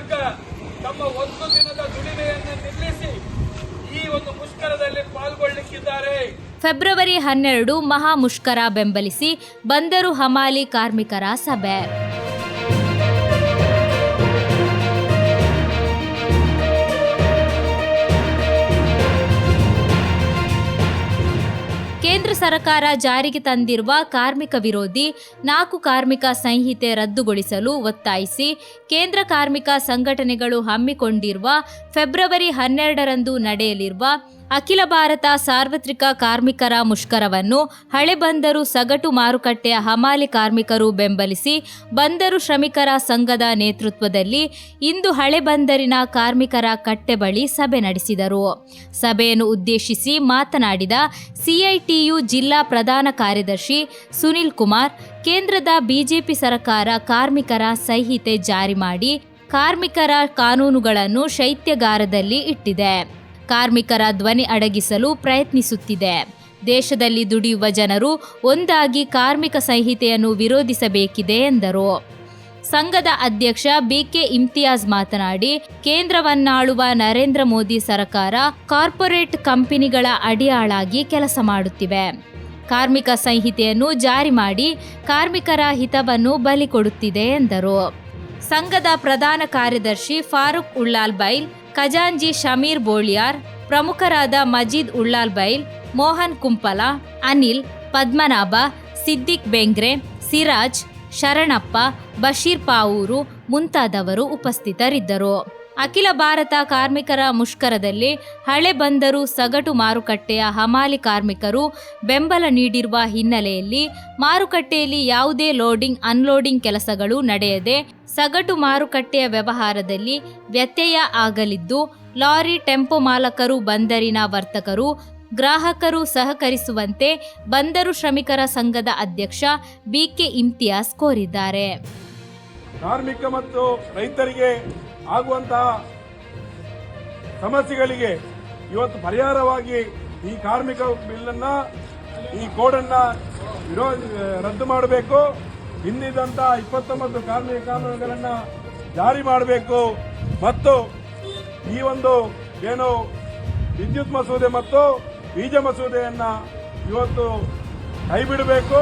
ಮೂಲಕ ತಮ್ಮ ಒಂದು ದಿನದ ದುಡಿಮೆಯನ್ನು ನಿಲ್ಲಿಸಿ ಈ ಒಂದು ಮುಷ್ಕರದಲ್ಲಿ ಪಾಲ್ಗೊಳ್ಳಲಿಕ್ಕಿದ್ದಾರೆ ಫೆಬ್ರವರಿ ಹನ್ನೆರಡು ಮಹಾ ಮುಷ್ಕರ ಬೆಂಬಲಿಸಿ ಬಂದರು ಹಮಾಲಿ ಕಾರ್ಮಿಕರ ಸಭೆ. ಕೇಂದ್ರ ಸರ್ಕಾರ ಜಾರಿಗೆ ತಂದಿರುವ ಕಾರ್ಮಿಕ ವಿರೋಧಿ ನಾಲ್ಕು ಕಾರ್ಮಿಕ ಸಂಹಿತೆ ರದ್ದುಗೊಳಿಸಲು ಒತ್ತಾಯಿಸಿ ಕೇಂದ್ರ ಕಾರ್ಮಿಕ ಸಂಘಟನೆಗಳು ಹಮ್ಮಿಕೊಂಡಿರುವ ಫೆಬ್ರವರಿ ಹನ್ನೆರಡರಂದು ನಡೆಯಲಿರುವ ಅಖಿಲ ಭಾರತ ಸಾರ್ವತ್ರಿಕ ಕಾರ್ಮಿಕರ ಮುಷ್ಕರವನ್ನು ಹಳೆ ಬಂದರು ಸಗಟು ಮಾರುಕಟ್ಟೆಯ ಹಮಾಲಿ ಕಾರ್ಮಿಕರು ಬೆಂಬಲಿಸಿ ಬಂದರು ಶ್ರಮಿಕರ ಸಂಘದ ನೇತೃತ್ವದಲ್ಲಿ ಇಂದು ಹಳೆ ಬಂದರಿನ ಕಾರ್ಮಿಕರ ಕಟ್ಟೆ ಬಳಿ ಸಭೆ ನಡೆಸಿದರು. ಸಭೆಯನ್ನು ಉದ್ದೇಶಿಸಿ ಮಾತನಾಡಿದ ಸಿಐಟಿಯು ಜಿಲ್ಲಾ ಪ್ರಧಾನ ಕಾರ್ಯದರ್ಶಿ ಸುನಿಲ್ ಕುಮಾರ್, ಕೇಂದ್ರದ ಬಿಜೆಪಿ ಸರ್ಕಾರ ಕಾರ್ಮಿಕರ ಸಂಹಿತೆ ಜಾರಿ ಮಾಡಿ ಕಾರ್ಮಿಕರ ಕಾನೂನುಗಳನ್ನು ಶೈತ್ಯಗಾರದಲ್ಲಿ ಇಟ್ಟಿದೆ. ಕಾರ್ಮಿಕರ ಧ್ವನಿ ಅಡಗಿಸಲು ಪ್ರಯತ್ನಿಸುತ್ತಿದೆ. ದೇಶದಲ್ಲಿ ದುಡಿಯುವ ಜನರು ಒಂದಾಗಿ ಕಾರ್ಮಿಕ ಸಂಹಿತೆಯನ್ನು ವಿರೋಧಿಸಬೇಕಿದೆ ಎಂದರು. ಸಂಘದ ಅಧ್ಯಕ್ಷ ಬಿಕೆ ಇಮ್ತಿಯಾಜ್ ಮಾತನಾಡಿ, ಕೇಂದ್ರವನ್ನಾಳುವ ನರೇಂದ್ರ ಮೋದಿ ಸರ್ಕಾರ ಕಾರ್ಪೊರೇಟ್ ಕಂಪನಿಗಳ ಅಡಿಯಾಳಾಗಿ ಕೆಲಸ ಮಾಡುತ್ತಿವೆ. ಕಾರ್ಮಿಕ ಸಂಹಿತೆಯನ್ನು ಜಾರಿ ಮಾಡಿ ಕಾರ್ಮಿಕರ ಹಿತವನ್ನು ಬಲಿ ಕೊಡುತ್ತಿದೆ ಎಂದರು. ಸಂಘದ ಪ್ರಧಾನ ಕಾರ್ಯದರ್ಶಿ ಫಾರೂಕ್ ಉಳ್ಳಾಲ್ ಬೈಲ್ ಖಜಾಂಜಿ ಶಮೀರ್ ಬೋಳಿಯಾರ್, ಪ್ರಮುಖರಾದ ಮಜೀದ್ ಉಳ್ಳಾಲ್ ಬೈಲ್, ಮೋಹನ್ ಕುಂಪಲ, ಅನಿಲ್, ಪದ್ಮನಾಭ, ಸಿದ್ದಿಕ್ ಬೆಂಗ್ರೆ, ಸಿರಾಜ್, ಶರಣಪ್ಪ, ಬಶೀರ್ ಪಾವೂರು ಮುಂತಾದವರು ಉಪಸ್ಥಿತರಿದ್ದರು. ಅಖಿಲ ಭಾರತ ಕಾರ್ಮಿಕರ ಮುಷ್ಕರದಲ್ಲಿ ಹಳೆ ಬಂದರು ಸಗಟು ಮಾರುಕಟ್ಟೆಯ ಹಮಾಲಿ ಕಾರ್ಮಿಕರು ಬೆಂಬಲ ನೀಡಿರುವ ಹಿನ್ನೆಲೆಯಲ್ಲಿ ಮಾರುಕಟ್ಟೆಯಲ್ಲಿ ಯಾವುದೇ ಲೋಡಿಂಗ್, ಅನ್ಲೋಡಿಂಗ್ ಕೆಲಸಗಳು ನಡೆಯದೆ ಸಗಟು ಮಾರುಕಟ್ಟೆಯ ವ್ಯವಹಾರದಲ್ಲಿ ವ್ಯತ್ಯಯ ಆಗಲಿದ್ದು, ಲಾರಿ ಟೆಂಪೋ ಮಾಲಕರು, ಬಂದರಿನ ವರ್ತಕರು, ಗ್ರಾಹಕರು ಸಹಕರಿಸುವಂತೆ ಬಂದರು ಶ್ರಮಿಕರ ಸಂಘದ ಅಧ್ಯಕ್ಷ ಬಿಕೆ ಇಮ್ತಿಯಾಸ್ ಕೋರಿದ್ದಾರೆ. ಕಾರ್ಮಿಕ ಮತ್ತು ರೈತರಿಗೆ ಆಗುವಂತಹ ಸಮಸ್ಯೆಗಳಿಗೆ ಇವತ್ತು ಪರಿಹಾರವಾಗಿ ಈ ಕಾರ್ಮಿಕ ಬಿಲ್ಲನ್ನ, ಈ ಕೋಡ್ ವಿರೋಧ ರದ್ದು ಮಾಡಬೇಕು. ಹಿಂದಿದ್ದಂತ ಇಪ್ಪತ್ತೊಂಬತ್ತು ಕಾರ್ಮಿಕ ಕಾನೂನುಗಳನ್ನ ಜಾರಿ ಮಾಡಬೇಕು. ಮತ್ತು ಈ ಒಂದು ಏನು ವಿದ್ಯುತ್ ಮಸೂದೆ ಮತ್ತು ಬೀಜ ಮಸೂದೆಯನ್ನ ಇವತ್ತು ಕೈ ಬಿಡಬೇಕು